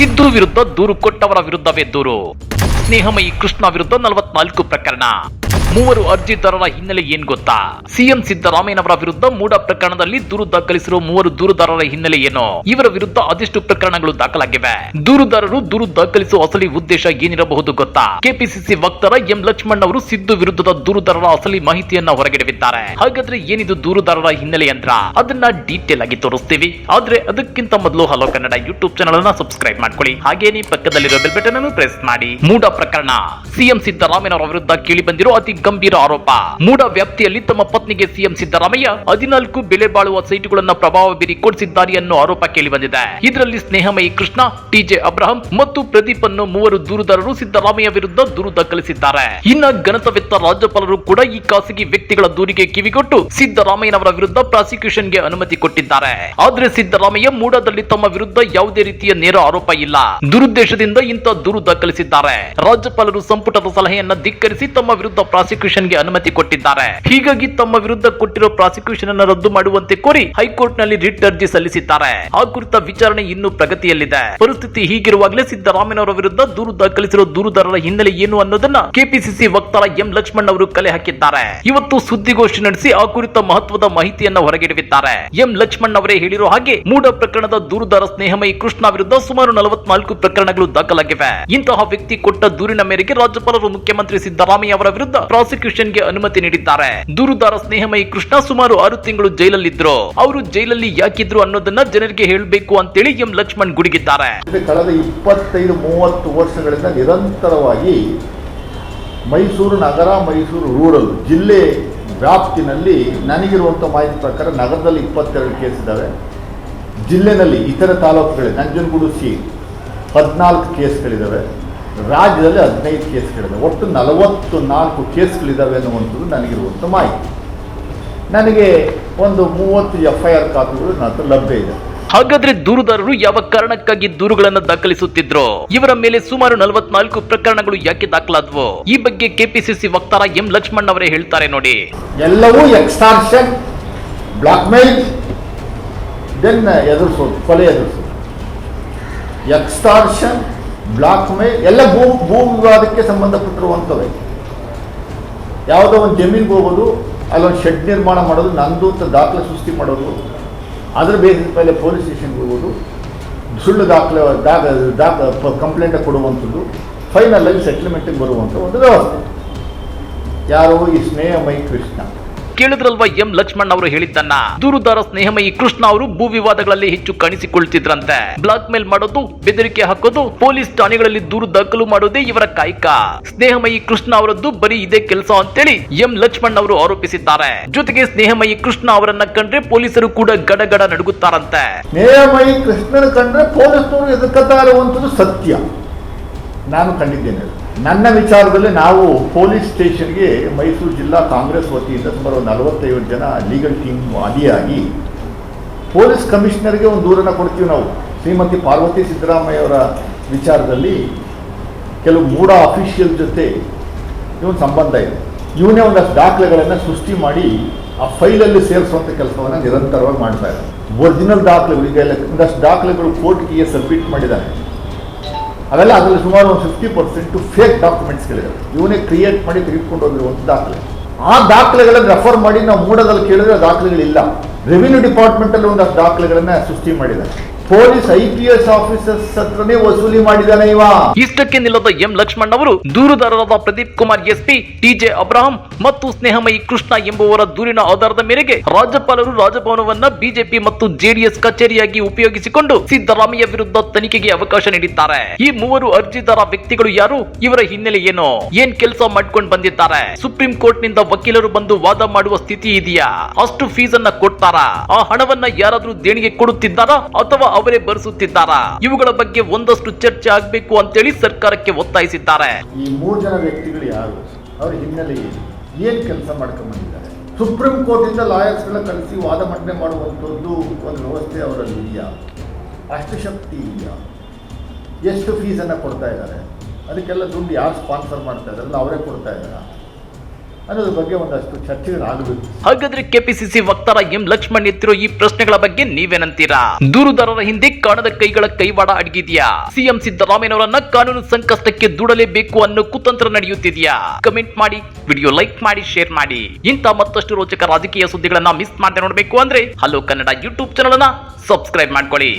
ಸಿದ್ದು ವಿರುದ್ಧ ದೂರು ಕೊಟ್ಟವರ ವಿರುದ್ಧವೇ ದೂರು. ಸ್ನೇಹಮಯಿ ಕೃಷ್ಣ ವಿರುದ್ಧ ನಲವತ್ನಾಲ್ಕು ಪ್ರಕರಣ. ಮೂವರು ಅರ್ಜಿದಾರರ ಹಿನ್ನೆಲೆ ಏನ್ ಗೊತ್ತಾ? ಸಿಎಂ ಸಿದ್ದರಾಮಯ್ಯನವರ ವಿರುದ್ಧ ಮೂಡ ಪ್ರಕರಣದಲ್ಲಿ ದೂರು ದಾಖಲಿಸಿರುವ ಮೂವರು ದೂರುದಾರರ ಹಿನ್ನೆಲೆ ಏನು? ಇವರ ವಿರುದ್ಧ ಅದೆಷ್ಟು ಪ್ರಕರಣಗಳು ದಾಖಲಾಗಿವೆ. ದೂರುದಾರರು ದೂರು ದಾಖಲಿಸುವ ಅಸಲಿ ಉದ್ದೇಶ ಏನಿರಬಹುದು ಗೊತ್ತಾ? ಕೆಪಿಸಿಸಿ ವಕ್ತಾರ ಎಂ ಲಕ್ಷ್ಮಣ್ ಅವರು ಸಿದ್ದು ವಿರುದ್ಧದ ದೂರುದಾರರ ಅಸಲಿ ಮಾಹಿತಿಯನ್ನ ಹೊರಗಿಡವಿದ್ದಾರೆ. ಹಾಗಾದ್ರೆ ಏನಿದು ದೂರುದಾರರ ಹಿನ್ನೆಲೆ ಯಂತ್ರ? ಅದನ್ನ ಡೀಟೇಲ್ ಆಗಿ ತೋರಿಸ್ತೀವಿ. ಆದ್ರೆ ಅದಕ್ಕಿಂತ ಮೊದಲು ಹಲೋ ಕನ್ನಡ ಯೂಟ್ಯೂಬ್ ಚಾನಲ್ ಅನ್ನ ಸಬ್ಸ್ಕ್ರೈಬ್ ಮಾಡ್ಕೊಳ್ಳಿ. ಹಾಗೇನೇ ಪಕ್ಕದಲ್ಲಿರೋ ಬೆಲ್ ಬಟನ್ ಅನ್ನು ಪ್ರೆಸ್ ಮಾಡಿ. ಮೂಡ ಪ್ರಕರಣ. ಸಿಎಂ ಸಿದ್ದರಾಮಯ್ಯನವರ ವಿರುದ್ಧ ಕೇಳಿ ಬಂದಿರೋ ಅತಿ ಗಂಭೀರ ಆರೋಪ. ಮೂಡ ವ್ಯಾಪ್ತಿಯಲ್ಲಿ ತಮ್ಮ ಪತ್ನಿಗೆ ಸಿಎಂ ಸಿದ್ದರಾಮಯ್ಯ ಹದಿನಾಲ್ಕು ಬೆಲೆ ಬಾಳುವ ಸೈಟುಗಳನ್ನ ಪ್ರಭಾವ ಬೀರಿ ಕೊಡಿಸಿದ್ದಾರೆ ಅನ್ನೋ ಆರೋಪ ಕೇಳಿ ಬಂದಿದೆ ಇದರಲ್ಲಿ ಸ್ನೇಹಮಯಿ ಕೃಷ್ಣ, ಟಿಜೆ ಅಬ್ರಹಂ ಮತ್ತು ಪ್ರದೀಪ್ ಅನ್ನು ಮೂವರು ದೂರುದಾರರು ಸಿದ್ದರಾಮಯ್ಯ ವಿರುದ್ಧ ದೂರು ದಾಖಲಿಸಿದ್ದಾರೆ. ಇನ್ನ ಗಣತವೆತ್ತ ರಾಜ್ಯಪಾಲರು ಕೂಡ ಈ ಖಾಸಗಿ ವ್ಯಕ್ತಿಗಳ ದೂರಿಗೆ ಕಿವಿಗೊಟ್ಟು ಸಿದ್ದರಾಮಯ್ಯನವರ ವಿರುದ್ಧ ಪ್ರಾಸಿಕ್ಯೂಷನ್ಗೆ ಅನುಮತಿ ಕೊಟ್ಟಿದ್ದಾರೆ. ಆದ್ರೆ ಸಿದ್ದರಾಮಯ್ಯ ಮೂಡದಲ್ಲಿ ತಮ್ಮ ವಿರುದ್ಧ ಯಾವುದೇ ರೀತಿಯ ನೇರ ಆರೋಪ ಇಲ್ಲ. ದುರುದ್ದೇಶದಿಂದ ಇಂಥ ದೂರು ದಾಖಲಿಸಿದ್ದಾರೆ. ರಾಜ್ಯಪಾಲರು ಸಂಪುಟದ ಸಲಹೆಯನ್ನ ಧಿಕ್ಕರಿಸಿ ತಮ್ಮ ವಿರುದ್ಧ ಪ್ರಾಸಿಕ್ಯೂಷನ್ಗೆ ಅನುಮತಿ ಕೊಟ್ಟಿದ್ದಾರೆ. ಹೀಗಾಗಿ ತಮ್ಮ ವಿರುದ್ಧ ಕೊಟ್ಟಿರೋ ಪ್ರಾಸಿಕ್ಯೂಷನ್ ಅನ್ನು ರದ್ದು ಮಾಡುವಂತೆ ಕೋರಿ ಹೈಕೋರ್ಟ್ನಲ್ಲಿ ರಿಟ್ ಅರ್ಜಿ ಸಲ್ಲಿಸಿದ್ದಾರೆ. ಆ ಕುರಿತ ವಿಚಾರಣೆ ಇನ್ನೂ ಪ್ರಗತಿಯಲ್ಲಿದೆ. ಪರಿಸ್ಥಿತಿ ಹೀಗಿರುವಾಗಲೇ ಸಿದ್ದರಾಮಯ್ಯನವರ ವಿರುದ್ಧ ದೂರು ದಾಖಲಿಸಿರುವ ದೂರುದಾರರ ಹಿನ್ನೆಲೆ ಏನು ಅನ್ನೋದನ್ನ ಕೆಪಿಸಿಸಿ ವಕ್ತಾರ ಎಂ ಲಕ್ಷ್ಮಣ್ ಅವರು ಕಲೆ ಹಾಕಿದ್ದಾರೆ. ಇವತ್ತು ಸುದ್ದಿಗೋಷ್ಠಿ ನಡೆಸಿ ಆ ಕುರಿತ ಮಹತ್ವದ ಮಾಹಿತಿಯನ್ನ ಹೊರಗಿಡವಿದ್ದಾರೆ. ಎಂ ಲಕ್ಷ್ಮಣ್ ಅವರೇ ಹೇಳಿರೋ ಹಾಗೆ ಮೂಡ ಪ್ರಕರಣದ ದೂರುದಾರ ಸ್ನೇಹಮಯಿ ಕೃಷ್ಣ ವಿರುದ್ಧ ಸುಮಾರು ನಲವತ್ನಾಲ್ಕು ಪ್ರಕರಣಗಳು ದಾಖಲಾಗಿವೆ. ಇಂತಹ ವ್ಯಕ್ತಿ ಕೊಟ್ಟ ದೂರಿನ ಮೇರೆಗೆ ರಾಜ್ಯಪಾಲರು ಮುಖ್ಯಮಂತ್ರಿ ಸಿದ್ದರಾಮಯ್ಯ ಅವರ ವಿರುದ್ಧ ಪ್ರಾಸಿಕ್ಯೂಷನ್ಗೆ ಅನುಮತಿ ನೀಡಿದ್ದಾರೆ. ದೂರುದಾರ ಸ್ನೇಹಮಯಿ ಕೃಷ್ಣ ಸುಮಾರು ಆರು ತಿಂಗಳು ಜೈಲಲ್ಲಿದ್ರು. ಅವರು ಜೈಲಲ್ಲಿ ಯಾಕಿದ್ರು ಅನ್ನೋದನ್ನ ಜನರಿಗೆ ಹೇಳಬೇಕು ಅಂತೇಳಿ ಎಂ ಲಕ್ಷ್ಮಣ್ ಗುಡುಗಿದ್ದಾರೆ. ಕಳೆದ ಇಪ್ಪತ್ತೈದು, ಮೂವತ್ತು ವರ್ಷಗಳಿಂದ ನಿರಂತರವಾಗಿ ಮೈಸೂರು ನಗರ, ಮೈಸೂರು ರೂರಲ್ ಜಿಲ್ಲೆ ವ್ಯಾಪ್ತಿನಲ್ಲಿ ನನಗಿರುವಂಥ ಮಾಹಿತಿ ಪ್ರಕಾರ ನಗರದಲ್ಲಿ ಇಪ್ಪತ್ತೆರಡು ಕೇಸ್ ಇದ್ದಾವೆ. ಜಿಲ್ಲೆನಲ್ಲಿ ಇತರ ತಾಲೂಕುಗಳಲ್ಲಿ, ನಂಜನಗೂಡು ಸಿ, ಹದಿನಾಲ್ಕು ಕೇಸ್ಗಳಿದ್ದಾವೆ. ರಾಜ್ಯದಲ್ಲಿ ಹದಿನೈದು ಕೇಸ್ಗಳಿದೆ. ಒಟ್ಟು ನಲವತ್ತು ನಾಲ್ಕು ಕೇಸ್ಗಳಿದ್ದಾವೆ ಅನ್ನುವಂಥದ್ದು ನನಗಿರುವಂಥ ಮಾಹಿತಿ. ನನಗೆ ಒಂದು ಮೂವತ್ತು ಎಫ್ ಐ ಆರ್ ಕಾಪಿಗಳು ನನ್ನ ಹತ್ರ ಲಭ್ಯ ಇದೆ. ಹಾಗಾದ್ರೆ ದೂರುದಾರರು ಯಾವ ಕಾರಣಕ್ಕಾಗಿ ದೂರುಗಳನ್ನು ದಾಖಲಿಸುತ್ತಿದ್ರು? ಇವರ ಮೇಲೆ ಸುಮಾರು ನಲವತ್ನಾಲ್ಕು ಪ್ರಕರಣಗಳು ಯಾಕೆ ದಾಖಲಾದ್ವು? ಈ ಬಗ್ಗೆ ಕೆಪಿಸಿಸಿ ವಕ್ತಾರ ಎಂ ಲಕ್ಷ್ಮಣ್ ಅವರೇ ಹೇಳ್ತಾರೆ ನೋಡಿ. ಎಲ್ಲವೂ ಎಕ್ಸ್ಟಾರ್ಷನ್ ಬ್ಲಾಕ್ ಮೇಲ್ ದೆನ್ ಎದುರಿಸೋದು ಕೊಲೆ ಎದುರಿಸೋದು. ಎಕ್ಸ್ಟಾರ್ಷನ್ ಬ್ಲಾಕ್ ಮೇ ಎಲ್ಲ ಭೂ ಭೂ ವಿವಾದಕ್ಕೆ ಸಂಬಂಧಪಟ್ಟಿರುವಂಥವೇ. ಯಾವುದೋ ಒಂದು ಜಮೀನಿಗೆ ಹೋಗೋದು, ಅಲ್ಲೊಂದು ಶೆಡ್ ನಿರ್ಮಾಣ ಮಾಡೋದು, ನಂದು ಅಂತ ದಾಖಲೆ ಸೃಷ್ಟಿ ಮಾಡೋದು, ಅದರ ಬೇಸಿಸ್ ಮೇಲೆ ಪೊಲೀಸ್ ಸ್ಟೇಷನ್ಗೆ ಹೋಗೋದು, ಸುಳ್ಳು ದಾಖಲೆ, ದಾಖ ದಾಖ ಕಂಪ್ಲೇಂಟ್ ಕೊಡುವಂಥದ್ದು ಫೈನಲ್ ಆಗಿ ಸೆಟ್ಲ್ಮೆಂಟಿಗೆ ಬರುವಂಥ ಒಂದು ವ್ಯವಸ್ಥೆ. ಯಾರು ಈ ಸ್ನೇಹಮಯಿ ಕೃಷ್ಣ. ಕೇಳಿದ್ರಲ್ವಾ ಎಂ ಲಕ್ಷ್ಮಣ್ ಅವರು ಹೇಳಿದ್ದನ್ನ? ದೂರುದಾರ ಸ್ನೇಹಮಯಿ ಕೃಷ್ಣ ಅವರು ಭೂ ವಿವಾದಗಳಲ್ಲಿ ಹೆಚ್ಚು ಕಾಣಿಸಿಕೊಳ್ತಿದ್ರಂತೆ. ಬ್ಲಾಕ್ ಮೇಲ್ ಮಾಡೋದು, ಬೆದರಿಕೆ ಹಾಕೋದು, ಪೊಲೀಸ್ ಠಾಣೆಗಳಲ್ಲಿ ದೂರು ದಾಖಲು ಮಾಡೋದೇ ಇವರ ಕಾಯಕ. ಸ್ನೇಹಮಯಿ ಕೃಷ್ಣ ಅವರದ್ದು ಬರೀ ಇದೇ ಕೆಲಸ ಅಂತೇಳಿ ಎಂ ಲಕ್ಷ್ಮಣ್ ಅವರು ಆರೋಪಿಸಿದ್ದಾರೆ. ಜೊತೆಗೆ ಸ್ನೇಹಮಯಿ ಕೃಷ್ಣ ಅವರನ್ನ ಕಂಡ್ರೆ ಪೊಲೀಸರು ಕೂಡ ಗಡಗಡ ನಡುಗುತ್ತಾರಂತೆ. ಸ್ನೇಹಮಯಿ ಕೃಷ್ಣನ ಕಂಡ್ರೆ ಪೊಲೀಸರು ಸತ್ಯ. ನಾನು ಕಂಡಿದ್ದೇನೆ. ನನ್ನ ವಿಚಾರದಲ್ಲಿ ನಾವು ಪೊಲೀಸ್ ಸ್ಟೇಷನ್ಗೆ ಮೈಸೂರು ಜಿಲ್ಲಾ ಕಾಂಗ್ರೆಸ್ ವತಿಯಿಂದ ಸುಮಾರು ಒಂದು ನಲವತ್ತೈವತ್ತು ಜನ ಲೀಗಲ್ ಟೀಮ್ ಆದಿಯಾಗಿ ಪೊಲೀಸ್ ಕಮಿಷನರ್ಗೆ ಒಂದು ದೂರನ್ನು ಕೊಡ್ತೀವಿ ನಾವು. ಶ್ರೀಮತಿ ಪಾರ್ವತಿ ಸಿದ್ದರಾಮಯ್ಯವರ ವಿಚಾರದಲ್ಲಿ ಕೆಲವು ಮೂಢ ಅಫಿಷಿಯಲ್ ಜೊತೆ ಇವನು ಸಂಬಂಧ ಇದೆ. ಇವನೇ ಒಂದಷ್ಟು ದಾಖಲೆಗಳನ್ನು ಸೃಷ್ಟಿ ಮಾಡಿ ಆ ಫೈಲಲ್ಲಿ ಸೇರಿಸುವಂಥ ಕೆಲಸವನ್ನು ನಿರಂತರವಾಗಿ ಮಾಡ್ತಾ ಇದ್ದಾರೆ. ಒರಿಜಿನಲ್ ದಾಖಲೆಗಳು ಈಗ ಒಂದಷ್ಟು ದಾಖಲೆಗಳು ಕೋರ್ಟ್ಗೆ ಸಬ್ಮಿಟ್ ಮಾಡಿದ್ದಾರೆ. ಅವೆಲ್ಲ ಅದರಲ್ಲಿ ಸುಮಾರು ಒಂದು ಫಿಫ್ಟಿ ಪರ್ಸೆಂಟ್ ಫೇಕ್ ಡಾಕ್ಯುಮೆಂಟ್ಸ್ಗಳಿವೆ ಇವನೇ ಕ್ರಿಯೇಟ್ ಮಾಡಿ ತೆಗೆದುಕೊಂಡು ಹೋಗಿರುವಂಥ ದಾಖಲೆ. ಆ ದಾಖಲೆಗಳನ್ನು ರೆಫರ್ ಮಾಡಿ ನಾವು ಮೂಡದಲ್ಲಿ ಕೇಳಿದ್ರೆ ದಾಖಲೆಗಳಿಲ್ಲ. ರೆವಿನ್ಯೂ ಡಿಪಾರ್ಟ್ಮೆಂಟಲ್ಲಿ ಒಂದಷ್ಟು ದಾಖಲೆಗಳನ್ನ ಸೃಷ್ಟಿ ಮಾಡಿದ್ದಾರೆ. Police I P S officers ಹತ್ರನೇ ವಸೂಲಿ ಮಾಡಿದಾನೆ ಇವ. ಇಷ್ಟಕ್ಕೆ ನಿಲ್ಲದ ಎಂ ಲಕ್ಷ್ಮಣ್ ಅವರು ದೂರುದಾರರಾದ Pradeep Kumar SP TJ Abraham ಮತ್ತು ಸ್ನೇಹಮಯಿ ಕೃಷ್ಣ ಎಂಬುವರ ದೂರಿನ ಆಧಾರದ ಮೇರೆಗೆ ರಾಜ್ಯಪಾಲರು ರಾಜಭವನವನ್ನ ಬಿಜೆಪಿ ಮತ್ತು ಜೆಡಿಎಸ್ ಕಚೇರಿಯಾಗಿ ಉಪಯೋಗಿಸಿಕೊಂಡು ಸಿದ್ದರಾಮಯ್ಯ ವಿರುದ್ಧ ತನಿಖೆಗೆ ಅವಕಾಶ ನೀಡಿದ್ದಾರೆ. ಈ ಮೂವರು ಅರ್ಜಿದಾರ ವ್ಯಕ್ತಿಗಳು ಯಾರು? ಇವರ ಹಿನ್ನೆಲೆ ಏನು? ಏನ್ ಕೆಲಸ ಮಾಡ್ಕೊಂಡು ಬಂದಿದ್ದಾರೆ? ಸುಪ್ರೀಂ ಕೋರ್ಟ್ನಿಂದ ವಕೀಲರು ಬಂದು ವಾದ ಮಾಡುವ ಸ್ಥಿತಿ ಇದೆಯಾ? ಅಷ್ಟು ಫೀಸ್ ಅನ್ನ ಕೊಡ್ತಾರಾ? ಆ ಹಣವನ್ನ ಯಾರಾದ್ರೂ ದೇಣಿಗೆ ಕೊಡುತ್ತಿದ್ದಾರಾ ಅಥವಾ ಅವರೇ ಭರಿಸುತ್ತಿದ್ದಾರಾ ಇವುಗಳ ಬಗ್ಗೆ ಒಂದಷ್ಟು ಚರ್ಚೆ ಆಗಬೇಕು ಅಂತೇಳಿ ಸರ್ಕಾರಕ್ಕೆ ಒತ್ತಾಯಿಸಿದ್ದಾರೆ. ಈ ಮೂರು ಜನ ವ್ಯಕ್ತಿಗಳು ಯಾರು? ಅವ್ರ ಹಿನ್ನೆಲೆ ಏನು? ಕೆಲಸ ಮಾಡ್ಕೊಂಡ್ಬಂದಿದ್ದಾರೆ ಸುಪ್ರೀಂ ಕೋರ್ಟಿಂದ ಲಾಯರ್ಸ್ಗಳನ್ನ ಕರೆಸಿ ವಾದ ಮಂಡನೆ ಮಾಡುವಂಥದ್ದು ಒಂದು ವ್ಯವಸ್ಥೆ ಅವರಲ್ಲಿ ಇದೆಯಾ? ಅಷ್ಟು ಶಕ್ತಿ ಇದೆಯಾ? ಎಷ್ಟು ಫೀಸನ್ನು ಕೊಡ್ತಾ ಇದ್ದಾರೆ? ಅದಕ್ಕೆಲ್ಲ ದುಡ್ಡು ಯಾರು ಸ್ಪಾನ್ಸರ್ ಮಾಡ್ತಾ ಇದ್ದಾರೆ ಅವರೇ ಕೊಡ್ತಾ ಇದ್ದಾರಾ? ಅನ್ನೋದ್ರ ಬಗ್ಗೆ ಒಂದಷ್ಟು ಚರ್ಚೆಗಳಾಗಬೇಕು. ಹಾಗಾದ್ರೆ ಕೆಪಿಸಿಸಿ ವಕ್ತಾರ ಎಂ ಲಕ್ಷ್ಮಣ್ ಎತ್ತಿರೋ ಈ ಪ್ರಶ್ನೆಗಳ ಬಗ್ಗೆ ನೀವೇನಂತೀರಾ? ದೂರುದಾರರ ಹಿಂದೆ ಕಾಣದ ಕೈಗಳ ಕೈವಾಡ ಅಡಗಿದ್ಯಾ? ಸಿಎಂ ಸಿದ್ದರಾಮಯ್ಯನವರನ್ನ ಕಾನೂನು ಸಂಕಷ್ಟಕ್ಕೆ ದೂಡಲೇಬೇಕು ಅನ್ನೋ ಕುತಂತ್ರ ನಡೆಯುತ್ತಿದೆಯಾ? ಕಮೆಂಟ್ ಮಾಡಿ, ವಿಡಿಯೋ ಲೈಕ್ ಮಾಡಿ, ಶೇರ್ ಮಾಡಿ. ಇಂತ ಮತ್ತಷ್ಟು ರೋಚಕ ರಾಜಕೀಯ ಸುದ್ದಿಗಳನ್ನ ಮಿಸ್ ಮಾಡದೆ ನೋಡಬೇಕು ಅಂದ್ರೆ ಹಲೋ ಕನ್ನಡ ಯೂಟ್ಯೂಬ್ ಚಾನಲ್ ಅನ್ನ ಸಬ್ಸ್ಕ್ರೈಬ್ ಮಾಡ್ಕೊಳ್ಳಿ.